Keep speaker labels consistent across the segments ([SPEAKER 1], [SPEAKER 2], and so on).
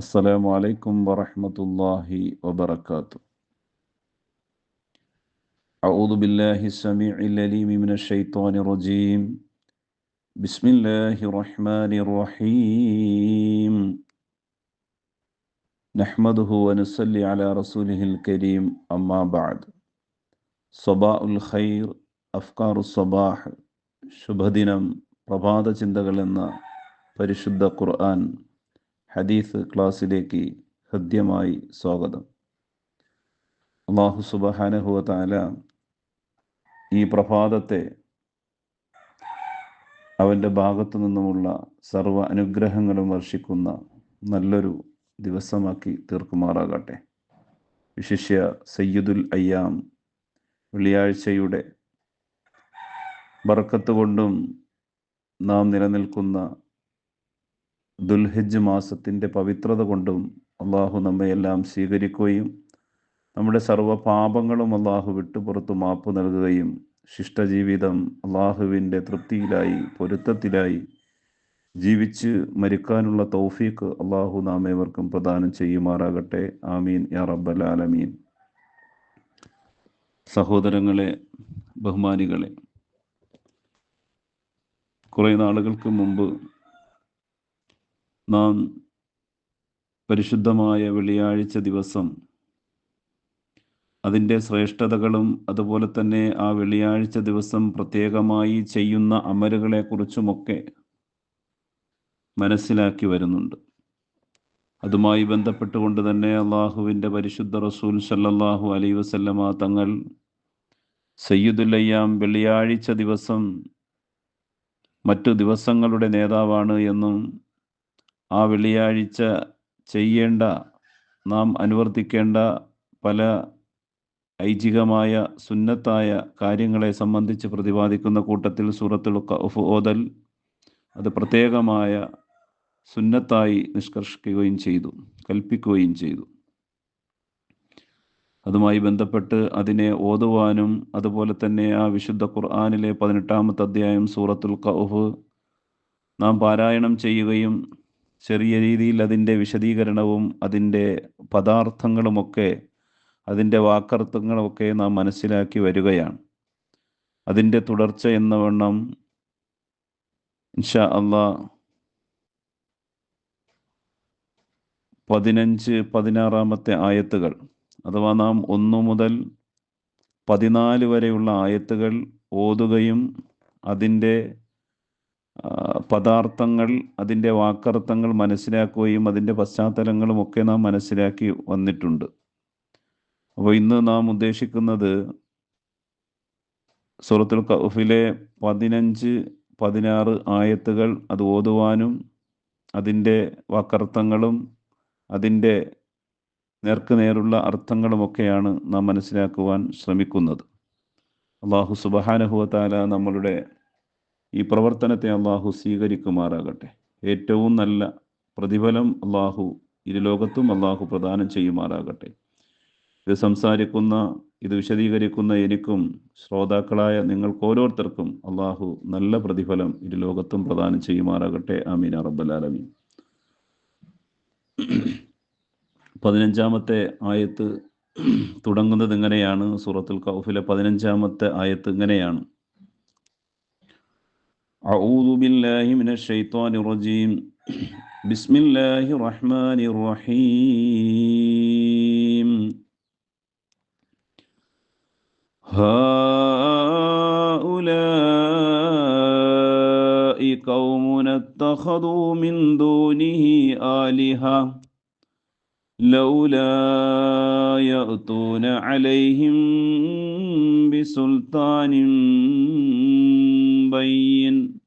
[SPEAKER 1] السلام عليكم ورحمة الله وبركاته أعوذ بالله السميع العليم من الشيطان الرجيم بسم الله الرحمن الرحيم نحمده ونصلي على رسوله الكريم أما بعد صباح الخير അഫ്കാർ Sabah ശുഭദിനം പ്രഭാത ചിന്തകൾ എന്ന പരിശുദ്ധ ഖുർആൻ ഹദീസ് ക്ലാസ്സിലേക്ക് ഹൃദ്യമായി സ്വാഗതം. അള്ളാഹു സുബഹാനഹുവ താല ഈ പ്രഭാതത്തെ അവന്റെ ഭാഗത്തു നിന്നുമുള്ള സർവ അനുഗ്രഹങ്ങളും വർഷിക്കുന്ന നല്ലൊരു ദിവസമാക്കി തീർക്കുമാറാകട്ടെ. വിശിഷ്യ സയ്യിദുൽ അയ്യാം വെള്ളിയാഴ്ചയുടെ ബർക്കത്ത് കൊണ്ടും നാം നിലനിൽക്കുന്ന ദുൽഹിജ് മാസത്തിന്റെ പവിത്രത കൊണ്ടും അള്ളാഹു നമ്മയെല്ലാം സ്വീകരിക്കുകയും നമ്മുടെ സർവ പാപങ്ങളും അള്ളാഹു വിട്ടുപുറത്ത് മാപ്പ് നൽകുകയും ശിഷ്ടജീവിതം അള്ളാഹുവിന്റെ തൃപ്തിയിലായി പൊരുത്തത്തിലായി ജീവിച്ച് മരിക്കാനുള്ള തൗഫീഖ് അള്ളാഹു നാം ഏവർക്കും പ്രദാനം ചെയ്യുമാറാകട്ടെ. ആമീൻ. യാ റബ്ബൽ ആലമീൻ. സഹോദരങ്ങളെ ബഹുമാനികളെ കുറേ നാളുകൾക്ക് മുമ്പ് നാം പരിശുദ്ധമായ വെള്ളിയാഴ്ച ദിവസം അതിന്റെ ശ്രേഷ്ഠതകളും അതുപോലെ തന്നെ ആ വെള്ളിയാഴ്ച ദിവസം പ്രത്യേകമായി ചെയ്യുന്ന അമലുകളെക്കുറിച്ചുമൊക്കെ മനസ്സിലാക്കി വരുന്നുണ്ട്. അതുമായി ബന്ധപ്പെട്ടുകൊണ്ട് തന്നെ അള്ളാഹുവിന്റെ പരിശുദ്ധ റസൂൽ സല്ലല്ലാഹു അലൈ വസല്ലമ തങ്ങൾ സയ്യിദുല്ലയ്യാം വെള്ളിയാഴ്ച ദിവസം മറ്റു ദിവസങ്ങളുടെ നേതാവാണ് എന്നും ആ വെള്ളിയാഴ്ച ചെയ്യേണ്ട നാം അനുവർത്തിക്കേണ്ട പല ഐച്ഛികമായ സുന്നത്തായ കാര്യങ്ങളെ സംബന്ധിച്ച് പ്രതിപാദിക്കുന്ന കൂട്ടത്തിൽ സൂറത്തുൽ കഫ് ഓതൽ അത് പ്രത്യേകമായ സുന്നത്തായി നിഷ്കർഷിക്കുകയും ചെയ്തു കൽപ്പിക്കുകയും ചെയ്തു. അതുമായി ബന്ധപ്പെട്ട് അതിനെ ഓതുവാനും അതുപോലെ തന്നെ ആ വിശുദ്ധ ഖുർആാനിലെ പതിനെട്ടാമത്തെ അധ്യായം സൂറത്തുൽ കൗഫ് നാം പാരായണം ചെയ്യുകയും ചെറിയ രീതിയിൽ അതിന്റെ വിശദീകരണവും അതിന്റെ പദാർത്ഥങ്ങളുമൊക്കെ അതിന്റെ വാക്കർത്ഥങ്ങളുമൊക്കെ നാം മനസ്സിലാക്കി വരികയാണ്. അതിന്റെ തുടർച്ച എന്ന വണ്ണം ഇൻഷാ അള്ളാ പതിനഞ്ച് പതിനാറാമത്തെ ആയത്തുകൾ. അഥവാ നാം ഒന്നു മുതൽ പതിനാല് വരെയുള്ള ആയത്തുകൾ ഓതുകയും അതിന്റെ പദാർത്ഥങ്ങൾ അതിന്റെ വാക്കർത്ഥങ്ങൾ മനസ്സിലാക്കുകയും അതിന്റെ പശ്ചാത്തലങ്ങളും ഒക്കെ നാം മനസ്സിലാക്കി വന്നിട്ടുണ്ട്. അപ്പോൾ ഇന്ന് നാം ഉദ്ദേശിക്കുന്നത് സൂറത്തുൽ കൗഫിലെ പതിനഞ്ച് പതിനാറ് ആയത്തുകൾ അത് ഓതുവാനും അതിന്റെ വാക്കർത്ഥങ്ങളും അതിന്റെ നേർക്ക് നേരുള്ള അർത്ഥങ്ങളുമൊക്കെയാണ് നാം മനസ്സിലാക്കുവാൻ ശ്രമിക്കുന്നത്. അള്ളാഹു സുബഹാനഹുവത്താല നമ്മളുടെ ഈ പ്രവർത്തനത്തെ അള്ളാഹു സ്വീകരിക്കുമാറാകട്ടെ. ഏറ്റവും നല്ല പ്രതിഫലം അള്ളാഹു ഇരുലോകത്തും അള്ളാഹു പ്രദാനം ചെയ്യുമാറാകട്ടെ. ഇത് സംസാരിക്കുന്ന ഇത് വിശദീകരിക്കുന്ന എനിക്കും ശ്രോതാക്കളായ നിങ്ങൾക്ക് ഓരോരുത്തർക്കും അള്ളാഹു നല്ല പ്രതിഫലം ഇരുലോകത്തും പ്രദാനം ചെയ്യുമാറാകട്ടെ. ആമീൻ റബ്ബലാലമീൻ പതിനഞ്ചാമത്തെ ആയത്ത് തുടങ്ങുന്നത് ഇങ്ങനെയാണ് സൂറത്തുൽ കൗഫിലെ പതിനഞ്ചാമത്തെ ആയത്ത് ഇങ്ങനെയാണ് أعوذ بالله من الشيطان الرجيم. بسم الله الرحمن الرحيم. هؤلاء قوم اتخذوا من دونه آلهة. لولا يأتون عليهم بسلطان بين.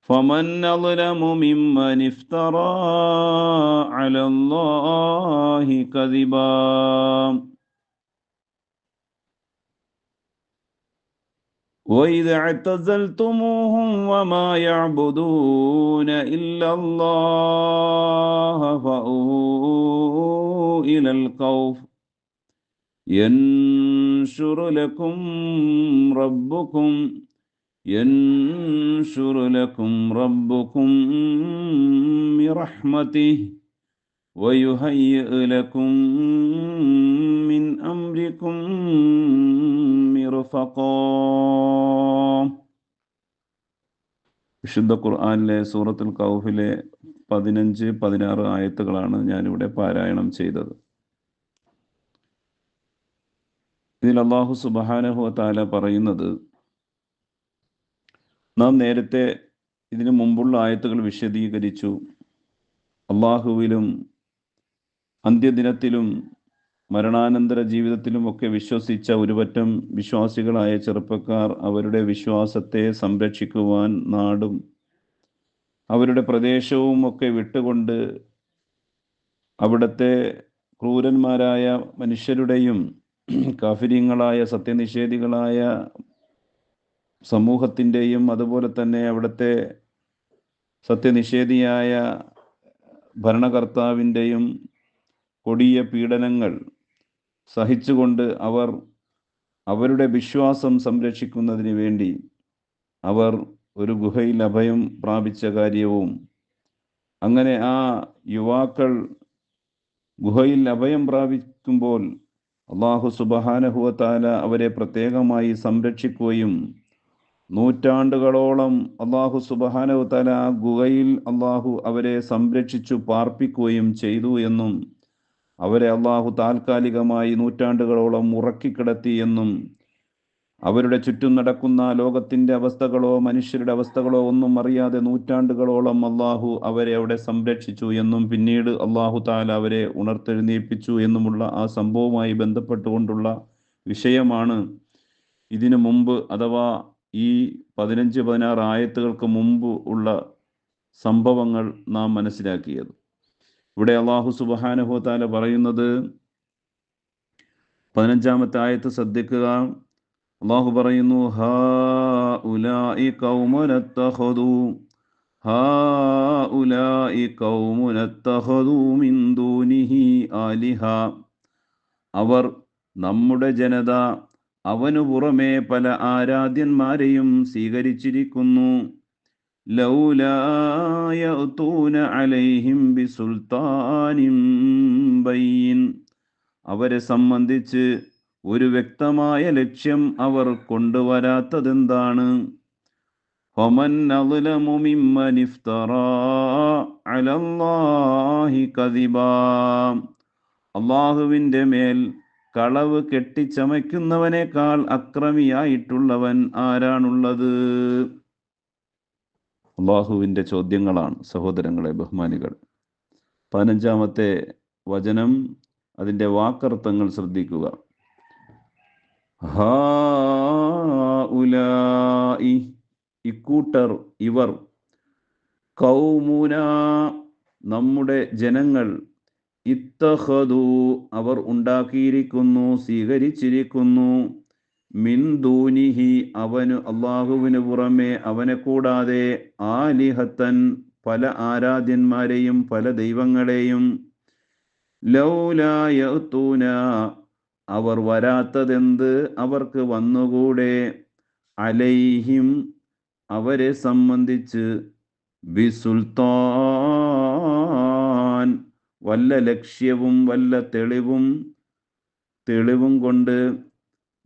[SPEAKER 1] فمن أظلم ممن افترى على الله كذبا. وإذا اعتزلتموهم وما يعبدون إلا الله فأووا إلى الخوف ينشر لكم ربكم ينشر لكم ربكم برحمته ويهيئ لكم من أمركم مرفقا വിശുദ്ധ ഖുർആനിലെ സൂറത്തുൽ കൗഫിലെ പതിനഞ്ച് പതിനാറ് ആയത്തുകളാണ് ഞാനിവിടെ പാരായണം ചെയ്തത് ഇതിൽ അള്ളാഹു സുബാനഹു താല പറയുന്നത് നാം നേരത്തെ ഇതിനു മുമ്പുള്ള ആയത്തുകൾ വിശദീകരിച്ചു അള്ളാഹുവിലും അന്ത്യദിനത്തിലും മരണാനന്തര ജീവിതത്തിലും ഒക്കെ വിശ്വസിച്ച ഒരുപറ്റം വിശ്വാസികളായ ചെറുപ്പക്കാർ അവരുടെ വിശ്വാസത്തെ സംരക്ഷിക്കുവാൻ നാടും അവരുടെ പ്രദേശവും ഒക്കെ വിട്ടുകൊണ്ട് അവിടുത്തെ ക്രൂരന്മാരായ മനുഷ്യരുടെയും കാഫിര്യങ്ങളായ സത്യനിഷേധികളായ സമൂഹത്തിന്റെയും അതുപോലെ തന്നെ അവിടുത്തെ സത്യനിഷേധിയായ ഭരണകർത്താവിന്റെയും കൊടിയ പീഡനങ്ങൾ സഹിച്ചുകൊണ്ട് അവർ അവരുടെ വിശ്വാസം സംരക്ഷിക്കുന്നതിന് വേണ്ടി അവർ ഒരു ഗുഹയിൽ അഭയം പ്രാപിച്ച കാര്യവും അങ്ങനെ ആ യുവാക്കൾ ഗുഹയിൽ അഭയം പ്രാപിക്കുമ്പോൾ അള്ളാഹു സുബഹാനഹുവത്താല അവരെ പ്രത്യേകമായി സംരക്ഷിക്കുകയും നൂറ്റാണ്ടുകളോളം അള്ളാഹു സുബഹാനഹുത്താല ഗുഹയിൽ അള്ളാഹു അവരെ സംരക്ഷിച്ചു പാർപ്പിക്കുകയും ചെയ്തു എന്നും അവരെ അള്ളാഹു താൽക്കാലികമായി നൂറ്റാണ്ടുകളോളം ഉറക്കിക്കിടത്തി എന്നും അവരുടെ ചുറ്റും നടക്കുന്ന ലോകത്തിന്റെ അവസ്ഥകളോ മനുഷ്യരുടെ അവസ്ഥകളോ ഒന്നും അറിയാതെ നൂറ്റാണ്ടുകളോളം അള്ളാഹു അവരെ അവിടെ സംരക്ഷിച്ചു എന്നും പിന്നീട് അള്ളാഹു താല അവരെ ഉണർത്തെഴുന്നേൽപ്പിച്ചു എന്നുമുള്ള ആ സംഭവവുമായി ബന്ധപ്പെട്ടുകൊണ്ടുള്ള വിഷയമാണ്. ഇതിനു മുമ്പ് അഥവാ ഈ പതിനഞ്ച് പതിനാറ് ആയത്തുകൾക്ക് മുമ്പ് ഉള്ള സംഭവങ്ങൾ നാം മനസ്സിലാക്കിയത്. ഇവിടെ അള്ളാഹു സുബാനഹു താല പറയുന്നത് പതിനഞ്ചാമത്തെ ആയത്ത് ശ്രദ്ധിക്കുക. അള്ളാഹു പറയുന്നു ഹാ ഉലായി കൗമുനത്തഹദു ഹാ ഉലായി കൗമുനത്തഹദു മിൻ ദൂനിഹി ആലിഹ. അവർ നമ്മുടെ ജനത അവനു പുറമെ പല ആരാധ്യന്മാരെയും സ്വീകരിച്ചിരിക്കുന്നു. അലൈഹിം ബയ്യൻ. അവരെ സംബന്ധിച്ച് ഒരു വ്യക്തമായ ലക്ഷ്യം അവർ കൊണ്ടുവരാത്തതെന്താണ്? അലല്ലാഹി കദിബാ. അള്ളാഹുവിന്റെ മേൽ കളവ് കെട്ടിച്ചമയ്ക്കുന്നവനേക്കാൾ അക്രമിയായിട്ടുള്ളവൻ ആരാണുള്ളത്? അള്ളാഹുവിന്റെ ചോദ്യങ്ങളാണ് സഹോദരങ്ങളെ ബഹുമാനികൾ. പതിനഞ്ചാമത്തെ വചനം അതിന്റെ വാക്കർത്ഥങ്ങൾ ശ്രദ്ധിക്കുക. ഹാ ഉലായി ഇക്കൂട്ടർ ഇവർ. കൗമുന നമ്മുടെ ജനങ്ങൾ. ഇത്തഹദു അവർ ഉണ്ടാക്കിയിരിക്കുന്നു സ്വീകരിച്ചിരിക്കുന്നു. മിൻ ദൂനിഹി അവന് അള്ളാഹുവിന് പുറമെ അവനെ കൂടാതെ ആലിഹത്തൻ പല ആരാധ്യന്മാരെയും പല ദൈവങ്ങളെയും ലൗലായൂന അവർ വരാത്തതെന്ത്? അവർക്ക് വന്നുകൂടെ? അലൈഹിം അവരെ സംബന്ധിച്ച് ബിസുൽത്താൻ വല്ല ലക്ഷ്യവും വല്ല തെളിവും തെളിവും കൊണ്ട്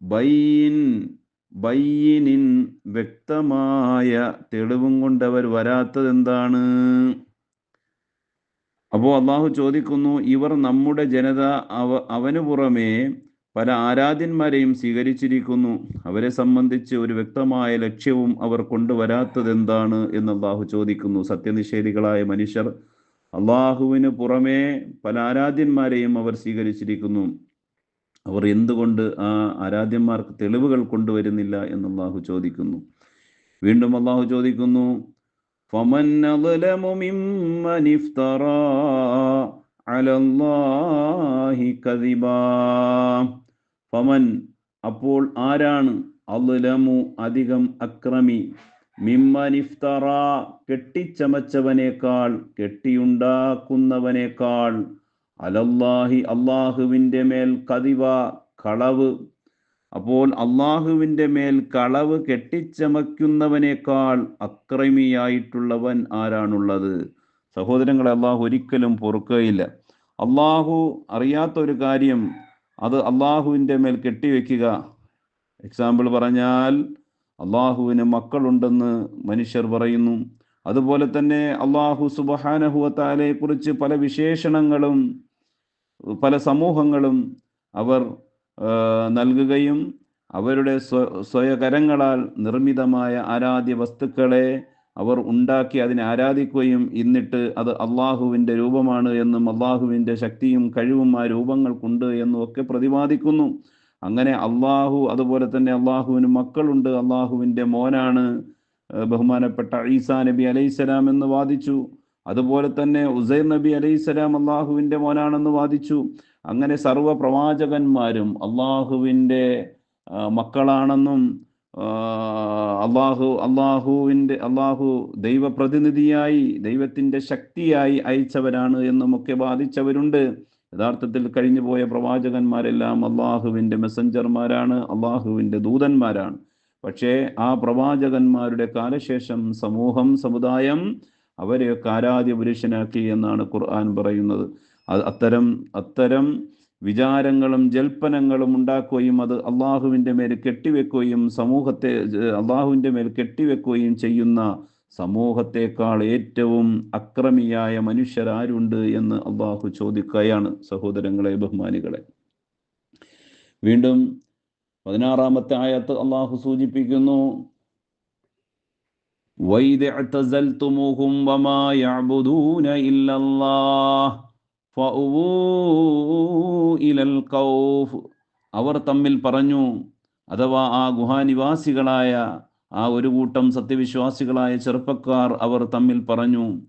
[SPEAKER 1] ബൈൻ ബയ്യനിൻ വ്യക്തമായ തെളിവും കൊണ്ട് അവർ വരാത്തതെന്താണ്? അപ്പോൾ അള്ളാഹു ചോദിക്കുന്നു ഇവർ നമ്മുടെ ജനത അവ അവന് പുറമേ പല ആരാധ്യന്മാരെയും സ്വീകരിച്ചിരിക്കുന്നു. അവരെ സംബന്ധിച്ച് ഒരു വ്യക്തമായ ലക്ഷ്യവും അവർ കൊണ്ടുവരാത്തതെന്താണ് എന്ന് അള്ളാഹു ചോദിക്കുന്നു. സത്യനിഷേധികളായ മനുഷ്യർ അള്ളാഹുവിന് പുറമേ പല ആരാധ്യന്മാരെയും അവർ സ്വീകരിച്ചിരിക്കുന്നു. അവർ എന്തുകൊണ്ട് ആ ആരാധ്യന്മാർക്ക് തെളിവുകൾ കൊണ്ടുവരുന്നില്ല എന്ന് അള്ളാഹു ചോദിക്കുന്നു. വീണ്ടും അള്ളാഹു ചോദിക്കുന്നു ഫമൻ അപ്പോൾ ആരാണ് അലമു അധികം അക്രമി? മിമ്മനിഫ്തറ കെട്ടിച്ചമച്ചവനേക്കാൾ കെട്ടിയുണ്ടാക്കുന്നവനേക്കാൾ അലല്ലാഹി അള്ളാഹുവിന്റെ മേൽ കതിവ കളവ്. അപ്പോൾ അള്ളാഹുവിന്റെ മേൽ കളവ് കെട്ടിച്ചമയ്ക്കുന്നവനേക്കാൾ അക്രമിയായിട്ടുള്ളവൻ ആരാണുള്ളത്? സഹോദരങ്ങളെ അള്ളാഹു ഒരിക്കലും പൊറുക്കുകയില്ല. അള്ളാഹു അറിയാത്ത ഒരു കാര്യം അത് അള്ളാഹുവിന്റെ മേൽ കെട്ടിവെക്കുക. എക്സാമ്പിൾ പറഞ്ഞാൽ അള്ളാഹുവിന് മക്കളുണ്ടെന്ന് മനുഷ്യർ പറയുന്നു. അതുപോലെ തന്നെ അള്ളാഹു സുബഹാനഹുവത്താലയെ കുറിച്ച് പല വിശേഷണങ്ങളും പല സമൂഹങ്ങളും അവർ നൽകുകയും അവരുടെ സ്വ സ്വയകരങ്ങളാൽ നിർമ്മിതമായ ആരാധ്യ വസ്തുക്കളെ അവർ ഉണ്ടാക്കി അതിനെ ആരാധിക്കുകയും എന്നിട്ട് അത് അള്ളാഹുവിന്റെ രൂപമാണ് എന്നും അള്ളാഹുവിന്റെ ശക്തിയും കഴിവും ആ രൂപങ്ങൾക്കുണ്ട് എന്നും ഒക്കെ പ്രതിപാദിക്കുന്നു. അങ്ങനെ അള്ളാഹു അതുപോലെ തന്നെ അള്ളാഹുവിന് മക്കളുണ്ട്. അള്ളാഹുവിന്റെ മോനാണ് ബഹുമാനപ്പെട്ട ഈസാ നബി അലൈഹിസ്സലാം എന്ന് വാദിച്ചു. അതുപോലെ തന്നെ ഉസൈർ നബി അലൈഹിസ്സലാം അള്ളാഹുവിന്റെ മോനാണെന്ന് വാദിച്ചു. അങ്ങനെ സർവ പ്രവാചകന്മാരും അള്ളാഹുവിന്റെ മക്കളാണെന്നും അള്ളാഹു അള്ളാഹുവിന്റെ അള്ളാഹു ദൈവപ്രതിനിധിയായി ദൈവത്തിന്റെ ശക്തിയായി അയച്ചവരാണ് എന്നുമൊക്കെ വാദിച്ചവരുണ്ട്. യഥാർത്ഥത്തിൽ കഴിഞ്ഞുപോയ പ്രവാചകന്മാരെല്ലാം അള്ളാഹുവിന്റെ മെസ്സഞ്ചർമാരാണ് അള്ളാഹുവിന്റെ ദൂതന്മാരാണ്. പക്ഷേ ആ പ്രവാചകന്മാരുടെ കാലശേഷം സമൂഹം സമുദായം അവരെയൊക്കെ ആരാധ്യ പുരുഷനാക്കി എന്നാണ് ഖുർആൻ പറയുന്നത്. അത്തരം അത്തരം വിചാരങ്ങളും ജൽപ്പനങ്ങളും ഉണ്ടാക്കുകയും അത് അള്ളാഹുവിന്റെ മേൽ കെട്ടിവെക്കുകയും സമൂഹത്തെ അള്ളാഹുവിന്റെ മേൽ കെട്ടിവെക്കുകയും ചെയ്യുന്ന സമൂഹത്തെക്കാൾ ഏറ്റവും അക്രമിയായ മനുഷ്യരാരുണ്ട് എന്ന് അള്ളാഹു ചോദിക്കുകയാണ് സഹോദരങ്ങളെ ബഹുമാനികളെ. വീണ്ടും പതിനാറാമത്തെ ആയത്ത് അള്ളാഹു സൂചിപ്പിക്കുന്നു وَإِذِ اعْتَزَلْتُمُوهُمْ وَمَا يَعْبُدُونَ إِلَّا اللَّهَ فَأْوُوا إِلَى الْكَوْفِ അവർ തമ്മിൽ പറഞ്ഞു അഥവാ ആ ഗുഹാനിവാസികളായ ആ ഒരു കൂട്ടം സത്യവിശ്വാസികളായ ചെറുപ്പക്കാർ അവർ തമ്മിൽ പറഞ്ഞു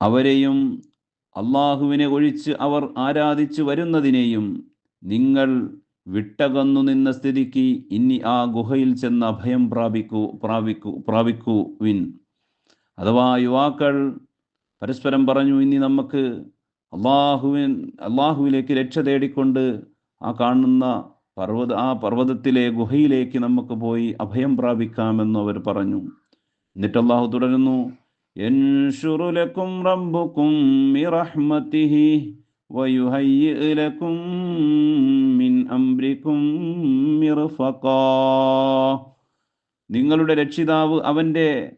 [SPEAKER 1] അവരെയും അള്ളാഹുവിനെ ഒഴിച്ച് അവർ ആരാധിച്ചു വരുന്നതിനെയും നിങ്ങൾ വിട്ടകന്നു നിന്ന സ്ഥിതിക്ക് ഇനി ആ ഗുഹയിൽ ചെന്ന് അഭയം പ്രാപിക്കൂ പ്രാപിക്കൂ വിൻ അഥവാ യുവാക്കൾ പരസ്പരം പറഞ്ഞു ഇനി നമുക്ക് അള്ളാഹുവിൻ അള്ളാഹുവിലേക്ക് രക്ഷ തേടിക്കൊണ്ട് ആ കാണുന്ന പർവത ആ പർവതത്തിലെ ഗുഹയിലേക്ക് നമുക്ക് പോയി അഭയം പ്രാപിക്കാമെന്ന് അവർ പറഞ്ഞു. എന്നിട്ട് അള്ളാഹു തുടരുന്നു റബ്ബുക്കും അംരിക്കും നിങ്ങളുടെ രക്ഷിതാവ് അവന്റെ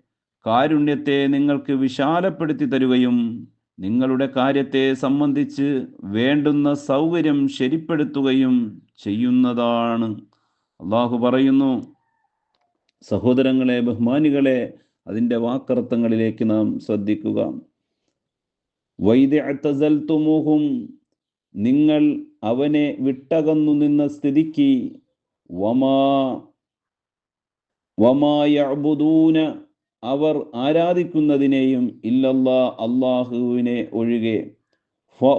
[SPEAKER 1] കാരുണ്യത്തെ നിങ്ങൾക്ക് വിശാലപ്പെടുത്തി തരുകയും നിങ്ങളുടെ കാര്യത്തെ സംബന്ധിച്ച് വേണ്ടുന്ന സൗകര്യം ശരിപ്പെടുത്തുകയും ചെയ്യുന്നതാണ്. അള്ളാഹു പറയുന്നു സഹോദരങ്ങളെ ബഹുമാനികളെ അതിന്റെ വാക്കർത്ഥങ്ങളിലേക്ക് നാം ശ്രദ്ധിക്കുക. വൈദ്യ അത്തസൽത്തുമുഹും നിങ്ങൾ അവനെ വിട്ടകന്നു നിന്ന സ്ഥിതിക്ക് വമാ വമായബുദൂന അവർ ആരാധിക്കുന്നതിനെയും ഇല്ലല്ലാ അള്ളാഹുവിനെ ഒഴികെ ഫു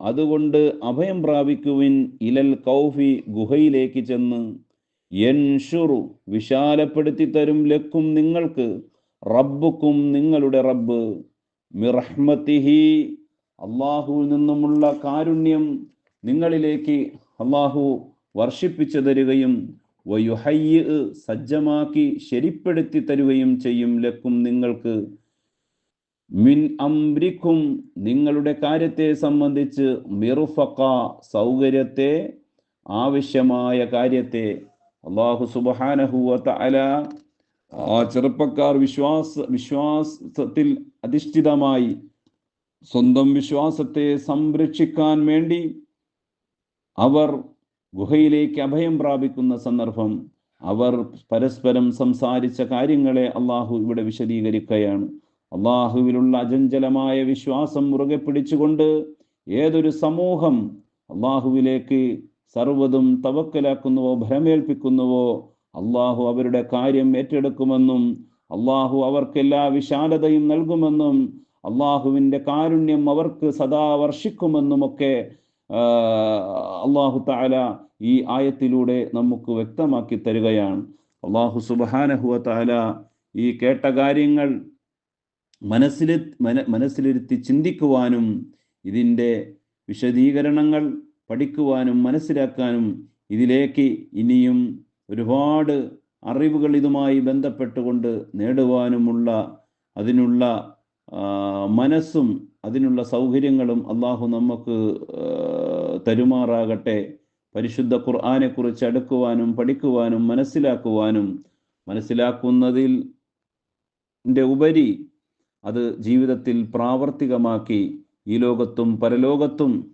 [SPEAKER 1] അതുകൊണ്ട് അഭയം പ്രാപിക്കുവിൻ ഇലൽ കൗഫി ഗുഹയിലേക്ക് ചെന്ന് എൻഷുറു വിശാലപ്പെടുത്തി തരും ലക്കും നിങ്ങൾക്ക് റബ്ബുക്കും നിങ്ങളുടെ റബ്ബ് മിറഹ്മത്തിഹി അള്ളാഹുവിൽ നിന്നുമുള്ള കാരുണ്യം നിങ്ങളിലേക്ക് അള്ളാഹു വർഷിപ്പിച്ചു തരികയും വയുഹയ്യ് സജ്ജമാക്കി ശരിപ്പെടുത്തി തരുകയും ചെയ്യും. ലക്കും നിങ്ങൾക്ക് മിൻ അംരിക്കും നിങ്ങളുടെ കാര്യത്തെ സംബന്ധിച്ച് മിറുഫക്ക സൗകര്യത്തെ ആവശ്യമായ കാര്യത്തെ അള്ളാഹു സുബഹാനഹുവ അല ആ ചെറുപ്പക്കാർ വിശ്വാസ വിശ്വാസത്തിൽ അധിഷ്ഠിതമായി സ്വന്തം വിശ്വാസത്തെ സംരക്ഷിക്കാൻ വേണ്ടി അവർ ഗുഹയിലേക്ക് അഭയം പ്രാപിക്കുന്ന സന്ദർഭം അവർ പരസ്പരം സംസാരിച്ച കാര്യങ്ങളെ അള്ളാഹു ഇവിടെ വിശദീകരിക്കുകയാണ്. അള്ളാഹുവിലുള്ള അചഞ്ചലമായ വിശ്വാസം മുറുകെ പിടിച്ചുകൊണ്ട് ഏതൊരു സമൂഹം അള്ളാഹുവിലേക്ക് സർവതും തവക്കലാക്കുന്നുവോ ഭരമേൽപ്പിക്കുന്നുവോ അള്ളാഹു അവരുടെ കാര്യം ഏറ്റെടുക്കുമെന്നും അള്ളാഹു അവർക്കെല്ലാ വിശാലതയും നൽകുമെന്നും അള്ളാഹുവിന്റെ കാരുണ്യം അവർക്ക് സദാ വർഷിക്കുമെന്നുമൊക്കെ അള്ളാഹു താല ഈ ആയത്തിലൂടെ നമുക്ക് വ്യക്തമാക്കി തരികയാണ്. അള്ളാഹു സുബാനഹുവ താല ഈ കേട്ട കാര്യങ്ങൾ മനസ്സിൽ മന മനസ്സിലിരുത്തി ചിന്തിക്കുവാനും ഇതിന്റെ വിശദീകരണങ്ങൾ പഠിക്കുവാനും മനസ്സിലാക്കാനും ഇതിലേക്ക് ഇനിയും ഒരുപാട് അറിവുകൾ ഇതുമായി ബന്ധപ്പെട്ടുകൊണ്ട് നേടുവാനുമുള്ള അതിനുള്ള മനസ്സും അതിനുള്ള സൗകര്യങ്ങളും അള്ളാഹു നമുക്ക് തരുമാറാകട്ടെ. പരിശുദ്ധ ഖുർആാനെ കുറിച്ച് അടുക്കുവാനും പഠിക്കുവാനും മനസ്സിലാക്കുവാനും മനസ്സിലാക്കുന്നതിൽ ഉപരി അത് ജീവിതത്തിൽ പ്രാവർത്തികമാക്കി ഈ ലോകത്തും പരലോകത്തും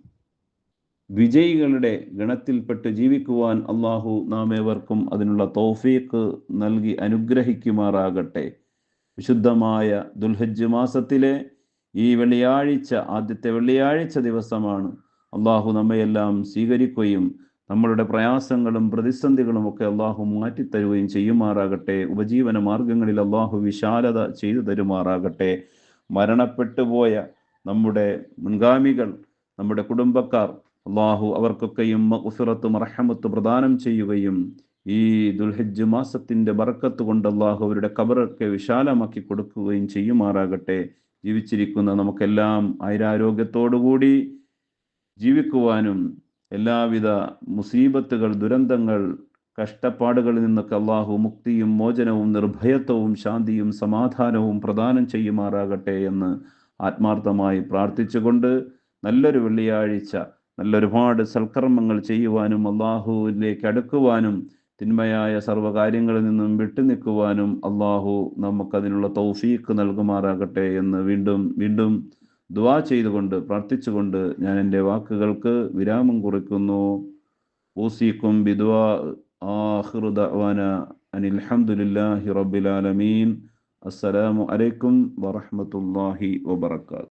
[SPEAKER 1] വിജയികളുടെ ഗണത്തിൽപ്പെട്ട് ജീവിക്കുവാൻ അള്ളാഹു നാം ഏവർക്കും അതിനുള്ള തോഫീക്ക് നൽകി അനുഗ്രഹിക്കുമാറാകട്ടെ. വിശുദ്ധമായ ദുൽഹജ്ജ് മാസത്തിലെ ഈ വെള്ളിയാഴ്ച ആദ്യത്തെ വെള്ളിയാഴ്ച ദിവസമാണ് അള്ളാഹു നമ്മയെല്ലാം സ്വീകരിക്കുകയും നമ്മളുടെ പ്രയാസങ്ങളും പ്രതിസന്ധികളും ഒക്കെ അള്ളാഹു മാറ്റിത്തരുകയും ചെയ്യുമാറാകട്ടെ. ഉപജീവന മാർഗങ്ങളിൽ അള്ളാഹു വിശാലത ചെയ്തു തരുമാറാകട്ടെ. മരണപ്പെട്ടു പോയ നമ്മുടെ മുൻഗാമികൾ നമ്മുടെ കുടുംബക്കാർ അള്ളാഹു അവർക്കൊക്കെയും മഗ്ഫിറത്തും അർഹമത്തും പ്രദാനം ചെയ്യുകയും ഈ ദുൽഹജ്ജ് മാസത്തിന്റെ ബറക്കത്ത് കൊണ്ട് അള്ളാഹു അവരുടെ കബറൊക്കെ വിശാലമാക്കി കൊടുക്കുകയും ചെയ്യുമാറാകട്ടെ. ജീവിച്ചിരിക്കുന്ന നമുക്കെല്ലാം ആയുരാരോഗ്യത്തോടുകൂടി ജീവിക്കുവാനും എല്ലാവിധ മുസീബത്തുകൾ ദുരന്തങ്ങൾ കഷ്ടപ്പാടുകളിൽ നിന്നൊക്കെ അള്ളാഹു മുക്തിയും മോചനവും നിർഭയത്വവും ശാന്തിയും സമാധാനവും പ്രദാനം ചെയ്യുമാറാകട്ടെ എന്ന് ആത്മാർത്ഥമായി പ്രാർത്ഥിച്ചുകൊണ്ട് നല്ലൊരു വെള്ളിയാഴ്ച നല്ലൊരുപാട് സൽക്കർമ്മങ്ങൾ ചെയ്യുവാനും അള്ളാഹുവിലേക്ക് അടുക്കുവാനും തിന്മയായ സർവകാര്യങ്ങളിൽ നിന്നും വിട്ടുനിൽക്കുവാനും അള്ളാഹു നമുക്കതിനുള്ള തൗഫീക്ക് നൽകുമാറാകട്ടെ എന്ന് വീണ്ടും വീണ്ടും ദുവാ ചെയ്തുകൊണ്ട് പ്രാർത്ഥിച്ചുകൊണ്ട് ഞാൻ എന്റെ വാക്കുകൾക്ക് വിരാമം കുറിക്കുന്നു. ഊസിക്കും ബിദ്വാ ആലമീൻ. അസ്സലാമു അലൈക്കും വറഹ്മത്തുള്ളാഹി വബറകാതുഹു.